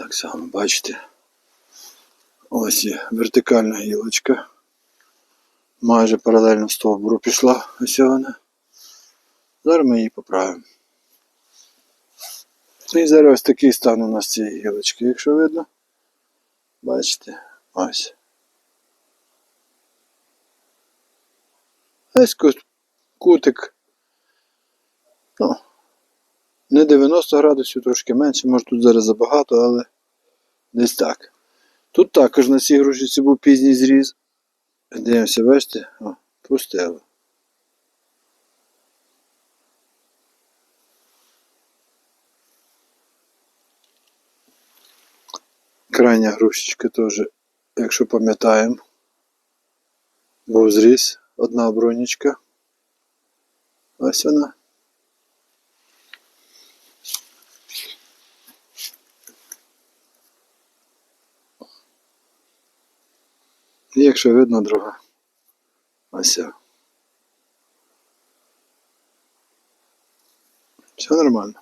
Так само, бачите. Ось є вертикальна гілочка. Майже паралельно стовбуру пішла ось вона. Зараз ми її поправимо. І зараз ось такий стан у нас цієї гілочки, якщо видно. Бачите, ось. Ось кутик. Ну, не 90 градусів, трошки менше, може тут зараз забагато, але десь так. Тут також на цій грушиці був пізній зріз. Дивимося, бачите? О, пустило. Крайня грушечка теж, якщо пам'ятаємо, був зріз, одна бронічка. Ось вона. І якщо видно друга. ося. Все нормально.